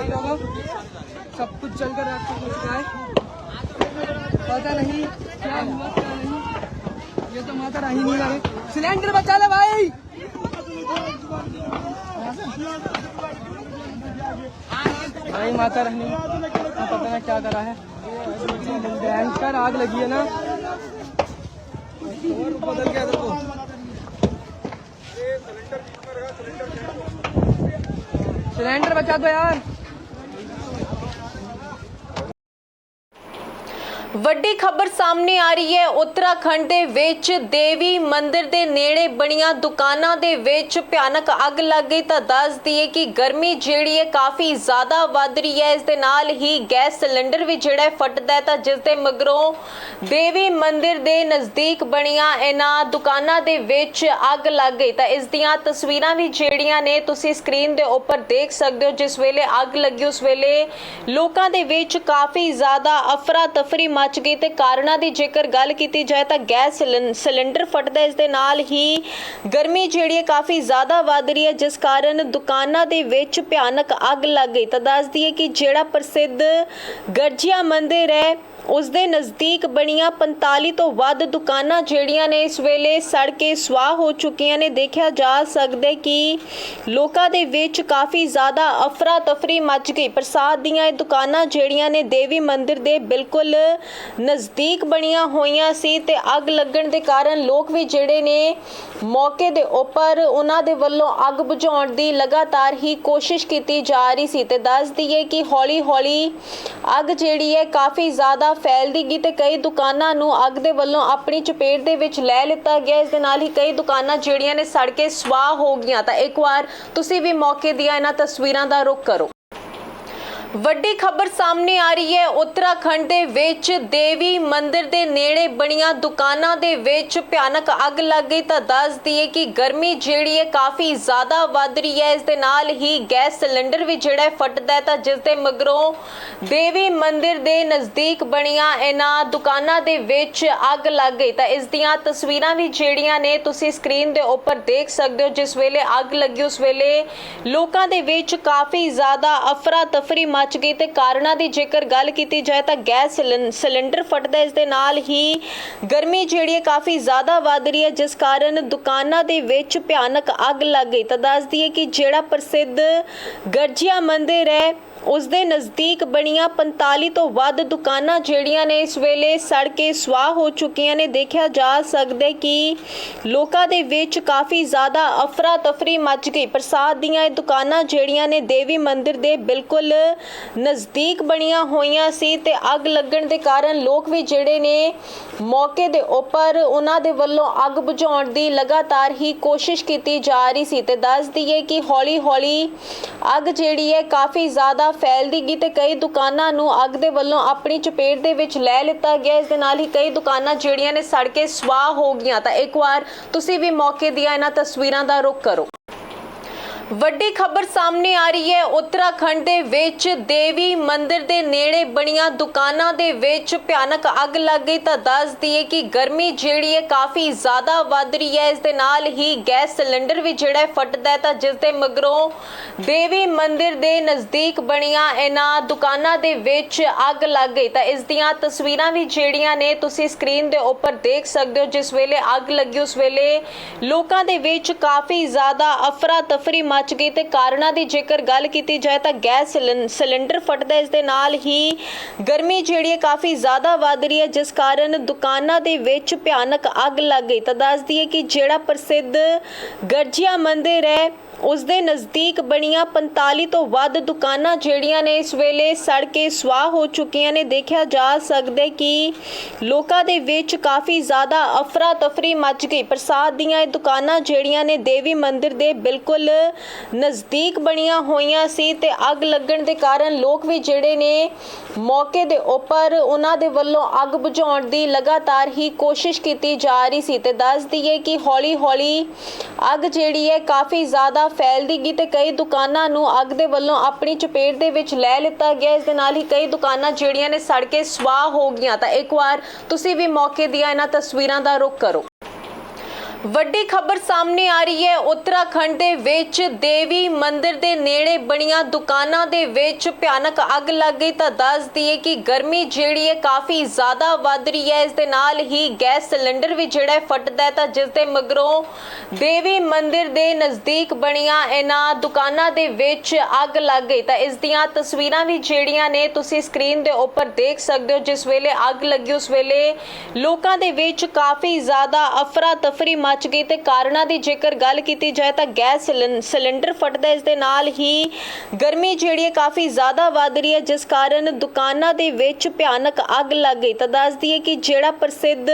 भाई लोगों सब कुछ चल कर आपको कुछ है। पता नहीं, क्या हुआ, क्या नहीं। ये तो माता राही नहीं लगे सिलेंडर बचा ले भाई। भाई, माता रानी पता नहीं क्या करा है? भयंकर आग लगी है ना। बदल गया देखो सिलेंडर बचा दो यार। ਵੱਡੀ ਖਬਰ ਸਾਹਮਣੇ ਆ ਰਹੀ ਹੈ। ਉੱਤਰਾਖੰਡ ਦੇ ਵਿੱਚ ਦੇਵੀ ਮੰਦਿਰ ਦੇ ਨੇੜੇ ਬਣੀਆਂ ਦੁਕਾਨਾਂ ਦੇ ਵਿੱਚ ਭਿਆਨਕ ਅੱਗ ਲੱਗ ਗਈ। ਤਾਂ ਦੱਸ ਦਈਏ ਕਿ ਗਰਮੀ ਜਿਹੜੀ ਹੈ ਕਾਫੀ ਜ਼ਿਆਦਾ ਵੱਧ ਰਹੀ ਹੈ। ਇਸ ਦੇ ਨਾਲ ਹੀ ਗੈਸ ਸਿਲੰਡਰ ਵੀ ਜਿਹੜਾ ਹੈ ਫਟਦਾ ਹੈ। ਤਾਂ ਜਿਸ ਦੇ ਮਗਰੋਂ ਦੇਵੀ ਮੰਦਿਰ ਦੇ ਨਜ਼ਦੀਕ ਬਣੀਆਂ ਇਹਨਾਂ ਦੁਕਾਨਾਂ ਦੇ ਵਿੱਚ ਅੱਗ ਲੱਗ ਗਈ। ਤਾਂ ਇਸ ਦੀਆਂ ਤਸਵੀਰਾਂ ਵੀ ਜਿਹੜੀਆਂ ਨੇ ਤੁਸੀਂ ਸਕਰੀਨ ਦੇ ਉੱਪਰ ਦੇਖ ਸਕਦੇ ਹੋ। ਜਿਸ ਵੇਲੇ ਅੱਗ ਲੱਗੀ, ਉਸ ਵੇਲੇ ਲੋਕਾਂ ਦੇ ਵਿੱਚ ਕਾਫੀ ਜ਼ਿਆਦਾ ਅਫਰਾ ਤਫਰੀ ਮਚ ਗਈ ਤੇ ਕਾਰਨਾਂ ਦੀ ਜੇਕਰ ਗੱਲ ਕੀਤੀ ਜਾਏ ਤਾਂ ਗੈਸ ਸਿਲੰ- ਸਿਲੰਡਰ ਫਟਦਾ ਇਸ ਦੇ ਨਾਲ ਹੀ ਗਰਮੀ ਜਿਹੜੀ ਹੈ ਕਾਫੀ ਜ਼ਿਆਦਾ ਵੱਧ ਰਹੀ ਹੈ, ਜਿਸ ਕਾਰਨ ਦੁਕਾਨਾਂ ਦੇ ਵਿੱਚ ਭਿਆਨਕ ਅੱਗ ਲੱਗ ਗਈ। ਤਾਂ ਦੱਸ ਦਈਏ ਕਿ ਜਿਹੜਾ ਪ੍ਰਸਿੱਧ ਗਰਜੀਆ ਮੰਦਿਰ ਹੈ ਉਸ ਦੇ ਨਜ਼ਦੀਕ ਬਣੀਆਂ 45 ਤੋਂ ਵੱਧ ਦੁਕਾਨਾਂ ਜਿਹੜੀਆਂ ਨੇ ਇਸ ਵੇਲੇ ਸੜ ਕੇ ਸਵਾਹ ਹੋ ਚੁੱਕੀਆਂ ਨੇ। ਦੇਖਿਆ ਜਾ ਸਕਦਾ ਕਿ ਲੋਕਾਂ ਦੇ ਵਿੱਚ ਕਾਫੀ ਜ਼ਿਆਦਾ ਅਫਰਾ ਤਫਰੀ ਮਚ ਗਈ। ਪ੍ਰਸਾਦ ਦੀਆਂ ਇਹ ਦੁਕਾਨਾਂ ਜਿਹੜੀਆਂ ਨੇ ਦੇਵੀ ਮੰਦਿਰ ਦੇ ਬਿਲਕੁਲ ਨਜ਼ਦੀਕ ਬਣੀਆਂ ਹੋਈਆਂ ਸੀ ਤੇ ਅੱਗ ਲੱਗਣ ਦੇ ਕਾਰਨ ਲੋਕ ਵੀ ਜਿਹੜੇ ਨੇ ਮੌਕੇ ਦੇ ਉੱਪਰ ਉਹਨਾਂ ਦੇ ਵੱਲੋਂ ਅੱਗ ਬੁਝਾਉਣ ਦੀ ਲਗਾਤਾਰ ਹੀ ਕੋਸ਼ਿਸ਼ ਕੀਤੀ ਜਾ ਰਹੀ ਸੀ। ਤੇ ਦੱਸ ਦਈਏ ਕਿ ਹੌਲੀ ਹੌਲੀ ਅੱਗ ਜਿਹੜੀ ਹੈ ਕਾਫੀ ਜ਼ਿਆਦਾ ਫੈਲਦੀ ਗਈ ਤੇ ਕਈ ਦੁਕਾਨਾਂ ਨੂੰ ਅੱਗ ਦੇ ਵੱਲੋਂ ਆਪਣੀ ਚਪੇਟ ਦੇ ਵਿੱਚ ਲੈ ਲਿੱਤਾ ਗਿਆ। ਇਸ ਦੇ ਨਾਲ ਹੀ ਕਈ ਦੁਕਾਨਾਂ ਜਿਹੜੀਆਂ ਨੇ ਸੜ ਕੇ ਸਵਾਹ ਹੋ ਗਈਆਂ। ਤਾਂ ਇੱਕ ਵਾਰ ਤੁਸੀਂ ਵੀ ਮੌਕੇ ਦੀਆਂ ਇਹਨਾਂ ਤਸਵੀਰਾਂ ਦਾ ਰੁਖ ਕਰੋ। ਵੱਡੀ ਖਬਰ ਸਾਹਮਣੇ ਆ ਰਹੀ ਹੈ। ਉੱਤਰਾਖੰਡ ਦੇ ਵਿੱਚ ਦੇਵੀ ਮੰਦਿਰ ਦੇ ਨੇੜੇ ਬਣੀਆਂ ਦੁਕਾਨਾਂ ਦੇ ਵਿੱਚ ਭਿਆਨਕ ਅੱਗ ਲੱਗ ਗਈ। ਤਾਂ ਦੱਸ ਦਈਏ ਕਿ ਗਰਮੀ ਜਿਹੜੀ ਹੈ ਕਾਫੀ ਜ਼ਿਆਦਾ ਵੱਧ ਰਹੀ ਹੈ। ਇਸ ਦੇ ਨਾਲ ਹੀ ਗੈਸ ਸਿਲੰਡਰ ਵੀ ਜਿਹੜਾ ਹੈ ਫਟਦਾ ਹੈ। ਤਾਂ ਜਿਸ ਦੇ ਮਗਰੋਂ ਦੇਵੀ ਮੰਦਿਰ ਦੇ ਨਜ਼ਦੀਕ ਬਣੀਆਂ ਇਹਨਾਂ ਦੁਕਾਨਾਂ ਦੇ ਵਿੱਚ ਅੱਗ ਲੱਗ ਗਈ। ਤਾਂ ਇਸ ਦੀਆਂ ਤਸਵੀਰਾਂ ਵੀ ਜਿਹੜੀਆਂ ਨੇ ਤੁਸੀਂ ਸਕਰੀਨ ਦੇ ਉੱਪਰ ਦੇਖ ਸਕਦੇ ਹੋ। ਜਿਸ ਵੇਲੇ ਅੱਗ ਲੱਗੀ, ਉਸ ਵੇਲੇ ਲੋਕਾਂ ਦੇ ਵਿੱਚ ਕਾਫੀ ਜ਼ਿਆਦਾ ਅਫਰਾ ਤਫਰੀ ਮੱਚ ਗਈ ਤੇ ਕਾਰਨਾਂ ਦੀ ਜੇਕਰ ਗੱਲ ਕੀਤੀ ਜਾਏ ਤਾਂ ਗੈਸ ਸਿਲੰ- ਸਿਲੰਡਰ ਫਟਦਾ ਇਸ ਦੇ ਨਾਲ ਹੀ ਗਰਮੀ ਜਿਹੜੀ ਹੈ ਕਾਫੀ ਜ਼ਿਆਦਾ ਵੱਧ ਰਹੀ ਹੈ, ਜਿਸ ਕਾਰਨ ਦੁਕਾਨਾਂ ਦੇ ਵਿੱਚ ਭਿਆਨਕ ਅੱਗ ਲੱਗ ਗਈ। ਤਾਂ ਦੱਸਦੀ ਦਈਏ ਕਿ ਜਿਹੜਾ ਪ੍ਰਸਿੱਧ ਗਰਜੀਆ ਮੰਦਿਰ ਹੈ, ਉਸ ਦੇ ਨਜ਼ਦੀਕ ਬਣੀਆਂ 45 ਤੋਂ ਵੱਧ ਦੁਕਾਨਾਂ ਜਿਹੜੀਆਂ ਨੇ ਇਸ ਵੇਲੇ ਸੜ ਕੇ ਸਵਾਹ ਹੋ ਚੁੱਕੀਆਂ ਨੇ। ਦੇਖਿਆ ਜਾ ਸਕਦਾ ਕਿ ਲੋਕਾਂ ਦੇ ਵਿੱਚ ਕਾਫੀ ਜ਼ਿਆਦਾ ਅਫਰਾ ਤਫਰੀ ਮਚ ਗਈ। ਪ੍ਰਸਾਦ ਦੀਆਂ ਇਹ ਦੁਕਾਨਾਂ ਜਿਹੜੀਆਂ ਨੇ ਦੇਵੀ ਮੰਦਿਰ ਦੇ ਬਿਲਕੁਲ ਨਜ਼ਦੀਕ ਬਣੀਆਂ ਹੋਈਆਂ ਸੀ ਤੇ ਅੱਗ ਲੱਗਣ ਦੇ ਕਾਰਨ ਲੋਕ ਵੀ ਜਿਹੜੇ ਨੇ ਮੌਕੇ ਦੇ ਉੱਪਰ ਉਹਨਾਂ ਦੇ ਵੱਲੋਂ ਅੱਗ ਬੁਝਾਉਣ ਦੀ ਲਗਾਤਾਰ ਹੀ ਕੋਸ਼ਿਸ਼ ਕੀਤੀ ਜਾ ਰਹੀ ਸੀ ਤੇ ਦੱਸ ਦਈਏ ਕਿ ਹੌਲੀ ਹੌਲੀ ਅੱਗ ਜਿਹੜੀ ਹੈ ਕਾਫੀ ਜ਼ਿਆਦਾ ਫੈਲਦੀ ਗਈ ਤੇ ਕਈ ਦੁਕਾਨਾਂ ਨੂੰ ਅੱਗ ਦੇ ਵੱਲੋਂ ਆਪਣੀ ਚਪੇਟ ਦੇ ਵਿੱਚ ਲੈ ਲਿੱਤਾ ਗਿਆ। ਇਸ ਦੇ ਨਾਲ ਹੀ ਕਈ ਦੁਕਾਨਾਂ ਜਿਹੜੀਆਂ ਨੇ ਸੜ ਕੇ ਸਵਾਹ ਹੋ ਗਈਆਂ। ਤਾਂ ਇੱਕ ਵਾਰ ਤੁਸੀਂ ਵੀ ਮੌਕੇ ਦੀਆਂ ਇਹਨਾਂ ਤਸਵੀਰਾਂ ਦਾ ਰੁਖ ਕਰੋ। ਵੱਡੀ ਖਬਰ ਸਾਹਮਣੇ ਆ ਰਹੀ ਹੈ। ਉੱਤਰਾਖੰਡ ਦੇ ਵਿੱਚ ਦੇਵੀ ਮੰਦਿਰ ਦੇ ਨੇੜੇ ਬਣੀਆਂ ਦੁਕਾਨਾਂ ਦੇ ਵਿੱਚ ਭਿਆਨਕ ਅੱਗ ਲੱਗ ਗਈ। ਤਾਂ ਦੱਸ ਦਈਏ ਕਿ ਗਰਮੀ ਜਿਹੜੀ ਹੈ, ਕਾਫੀ ਜ਼ਿਆਦਾ ਵੱਧ ਰਹੀ ਹੈ। ਇਸ ਦੇ ਨਾਲ ਹੀ ਗੈਸ ਸਿਲੰਡਰ ਵੀ ਜਿਹੜਾ ਫਟਦਾ ਤਾਂ ਜਿਸ ਦੇ ਮਗਰੋਂ ਦੇਵੀ ਮੰਦਿਰ ਦੇ ਨਜ਼ਦੀਕ ਬਣੀਆਂ ਇਹਨਾਂ ਦੁਕਾਨਾਂ ਦੇ ਵਿੱਚ ਅੱਗ ਲੱਗ ਗਈ। ਤਾਂ ਇਸ ਦੀਆਂ ਤਸਵੀਰਾਂ ਵੀ ਜਿਹੜੀਆਂ ਨੇ, ਤੁਸੀਂ ਸਕਰੀਨ ਦੇ ਉੱਪਰ ਦੇਖ ਸਕਦੇ ਹੋ। ਜਿਸ ਵੇਲੇ ਅੱਗ ਲੱਗੀ, ਉਸ ਵੇਲੇ ਲੋਕਾਂ ਦੇ ਵਿੱਚ ਕਾਫੀ ਜ਼ਿਆਦਾ ਅਫਰਾ ਤਫਰੀ ਮਚ ਗਈ ਤੇ ਕਾਰਨਾਂ ਦੀ ਜੇਕਰ ਗੱਲ ਕੀਤੀ ਜਾਏ ਤਾਂ ਗੈਸ ਸਿਲੰ- ਸਿਲੰਡਰ ਫਟਦਾ ਇਸ ਦੇ ਨਾਲ ਹੀ ਗਰਮੀ ਜਿਹੜੀ ਹੈ ਕਾਫੀ ਜ਼ਿਆਦਾ ਵੱਧ ਰਹੀ ਹੈ, ਜਿਸ ਕਾਰਨ ਦੁਕਾਨਾਂ ਦੇ ਵਿੱਚ ਭਿਆਨਕ ਅੱਗ ਲੱਗ ਗਈ। ਤਾਂ ਦੱਸਦੀ ਹੈ ਕਿ ਜਿਹੜਾ ਪ੍ਰਸਿੱਧ ਗਰਜੀਆ ਮੰਦਿਰ ਹੈ, ਉਸ ਦੇ ਨਜ਼ਦੀਕ ਬਣੀਆਂ 45 ਤੋਂ ਵੱਧ ਦੁਕਾਨਾਂ ਜਿਹੜੀਆਂ ਨੇ ਇਸ ਵੇਲੇ ਸੜ ਕੇ ਸਵਾਹ ਹੋ ਚੁੱਕੀਆਂ ਨੇ। ਦੇਖਿਆ ਜਾ ਸਕਦਾ ਕਿ ਲੋਕਾਂ ਦੇ ਵਿੱਚ ਕਾਫੀ ਜ਼ਿਆਦਾ ਅਫਰਾ ਤਫਰੀ ਮਚ ਗਈ। ਪ੍ਰਸਾਦ ਦੀਆਂ ਇਹ ਦੁਕਾਨਾਂ ਜਿਹੜੀਆਂ ਨੇ, ਦੇਵੀ ਮੰਦਿਰ ਦੇ ਬਿਲਕੁਲ ਨਜ਼ਦੀਕ ਬਣੀਆਂ ਹੋਈਆਂ ਸੀ ਤੇ ਅੱਗ ਲੱਗਣ ਦੇ ਕਾਰਨ ਲੋਕ ਵੀ ਜਿਹੜੇ ਨੇ ਮੌਕੇ ਦੇ ਉੱਪਰ ਉਹਨਾਂ ਦੇ ਵੱਲੋਂ ਅੱਗ ਬੁਝਾਉਣ ਦੀ ਲਗਾਤਾਰ ਹੀ ਕੋਸ਼ਿਸ਼ ਕੀਤੀ ਜਾ ਰਹੀ ਸੀ ਤੇ ਦੱਸ ਦਈਏ ਕਿ ਹੌਲੀ ਹੌਲੀ ਅੱਗ ਜਿਹੜੀ ਹੈ ਕਾਫੀ ਜ਼ਿਆਦਾ ਫੈਲਦੀ ਗਈ ਤੇ ਕਈ ਦੁਕਾਨਾਂ ਨੂੰ ਅੱਗ ਦੇ ਵੱਲੋਂ ਆਪਣੀ ਚਪੇਟ ਦੇ ਵਿੱਚ ਲੈ ਲਿੱਤਾ ਗਿਆ। ਇਸ ਦੇ ਨਾਲ ਹੀ ਕਈ ਦੁਕਾਨਾਂ ਜਿਹੜੀਆਂ ਨੇ ਸੜ ਕੇ ਸਵਾਹ ਹੋ ਗਈਆਂ। ਤਾਂ ਇੱਕ ਵਾਰ ਤੁਸੀਂ ਵੀ ਮੌਕੇ ਦੀਆਂ ਇਹਨਾਂ ਤਸਵੀਰਾਂ ਦਾ ਰੁਖ ਕਰੋ। ਵੱਡੀ ਖਬਰ ਸਾਹਮਣੇ ਆ ਰਹੀ ਹੈ। ਉੱਤਰਾਖੰਡ ਦੇ ਵਿੱਚ ਦੇਵੀ ਮੰਦਿਰ ਦੇ ਨੇੜੇ ਬਣੀਆਂ ਦੁਕਾਨਾਂ ਦੇ ਵਿੱਚ ਭਿਆਨਕ ਅੱਗ ਲੱਗ ਗਈ। ਤਾਂ ਦੱਸ ਦਈਏ ਕਿ ਗਰਮੀ ਜਿਹੜੀ ਹੈ ਕਾਫੀ ਜ਼ਿਆਦਾ ਵੱਧ ਰਹੀ ਹੈ। ਇਸ ਦੇ ਨਾਲ ਹੀ ਗੈਸ ਸਿਲੰਡਰ ਵੀ ਜਿਹੜਾ ਹੈ ਫਟਦਾ ਹੈ। ਤਾਂ ਜਿਸ ਦੇ ਮਗਰੋਂ ਦੇਵੀ ਮੰਦਿਰ ਦੇ ਨਜ਼ਦੀਕ ਬਣੀਆਂ ਇਹਨਾਂ ਦੁਕਾਨਾਂ ਦੇ ਵਿੱਚ ਅੱਗ ਲੱਗ ਗਈ। ਤਾਂ ਇਸ ਦੀਆਂ ਤਸਵੀਰਾਂ ਵੀ ਜਿਹੜੀਆਂ ਨੇ ਤੁਸੀਂ ਸਕਰੀਨ ਦੇ ਉੱਪਰ ਦੇਖ ਸਕਦੇ ਹੋ। ਜਿਸ ਵੇਲੇ ਅੱਗ ਲੱਗੀ, ਉਸ ਵੇਲੇ ਲੋਕਾਂ ਦੇ ਵਿੱਚ ਕਾਫੀ ਜ਼ਿਆਦਾ ਅਫਰਾ ਤਫਰੀ ਮੱਚ ਗਈ ਤੇ ਕਾਰਨਾਂ ਦੀ ਜੇਕਰ ਗੱਲ ਕੀਤੀ ਜਾਏ ਤਾਂ ਗੈਸ ਸਿਲੰ- ਸਿਲੰਡਰ ਫਟਦਾ ਇਸ ਦੇ ਨਾਲ ਹੀ ਗਰਮੀ ਜਿਹੜੀ ਹੈ ਕਾਫੀ ਜ਼ਿਆਦਾ ਵੱਧ ਰਹੀ ਹੈ, ਜਿਸ ਕਾਰਨ ਦੁਕਾਨਾਂ ਦੇ ਵਿੱਚ ਭਿਆਨਕ ਅੱਗ ਲੱਗ ਗਈ। ਤਾਂ ਦੱਸ ਦਈਏ ਕਿ ਜਿਹੜਾ ਪ੍ਰਸਿੱਧ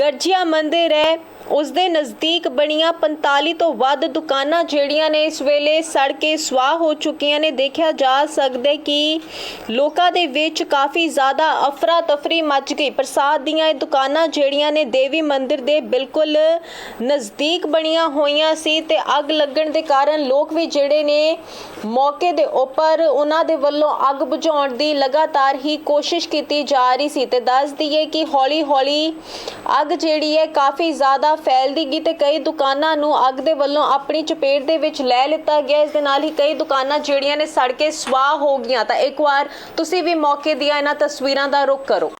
ਗਰਜੀਆ ਮੰਦਿਰ ਹੈ, ਉਸ ਦੇ ਨਜ਼ਦੀਕ ਬਣੀਆਂ 45 ਤੋਂ ਵੱਧ ਦੁਕਾਨਾਂ ਜਿਹੜੀਆਂ ਨੇ ਇਸ ਵੇਲੇ ਸੜ ਕੇ ਸਵਾਹ ਹੋ ਚੁੱਕੀਆਂ ਨੇ। ਦੇਖਿਆ ਜਾ ਸਕਦਾ ਕਿ ਲੋਕਾਂ ਦੇ ਵਿੱਚ ਕਾਫੀ ਜ਼ਿਆਦਾ ਅਫਰਾ ਤਫਰੀ ਮਚ ਗਈ। ਪ੍ਰਸਾਦ ਦੀਆਂ ਇਹ ਦੁਕਾਨਾਂ ਜਿਹੜੀਆਂ ਨੇ ਦੇਵੀ ਮੰਦਿਰ ਦੇ ਬਿਲਕੁਲ ਨਜ਼ਦੀਕ ਬਣੀਆਂ ਹੋਈਆਂ ਸੀ ਤੇ ਅੱਗ ਲੱਗਣ ਦੇ ਕਾਰਨ ਲੋਕ ਵੀ ਜਿਹੜੇ ਨੇ ਮੌਕੇ ਦੇ ਉੱਪਰ ਉਹਨਾਂ ਦੇ ਵੱਲੋਂ ਅੱਗ ਬੁਝਾਉਣ ਦੀ ਲਗਾਤਾਰ ਹੀ ਕੋਸ਼ਿਸ਼ ਕੀਤੀ ਜਾ ਰਹੀ ਸੀ ਤੇ ਦੱਸ ਦਈਏ ਕਿ ਹੌਲੀ ਹੌਲੀ ਅੱਗ ਜਿਹੜੀ ਹੈ ਕਾਫੀ ਜ਼ਿਆਦਾ ਫੈਲਦੀ ਗਈ ਤੇ ਕਈ ਦੁਕਾਨਾਂ ਨੂੰ ਅੱਗ ਦੇ ਵੱਲੋਂ ਆਪਣੀ ਚਪੇਟ ਦੇ ਵਿੱਚ ਲੈ ਲਿੱਤਾ ਗਿਆ। ਇਸ ਦੇ ਨਾਲ ਹੀ ਕਈ ਦੁਕਾਨਾਂ ਜਿਹੜੀਆਂ ਨੇ ਸੜ ਕੇ ਸਵਾਹ ਹੋ ਗਈਆਂ। ਤਾਂ ਇੱਕ ਵਾਰ ਤੁਸੀਂ ਵੀ ਮੌਕੇ ਦੀਆਂ ਇਹਨਾਂ ਤਸਵੀਰਾਂ ਦਾ ਰੁਖ ਕਰੋ।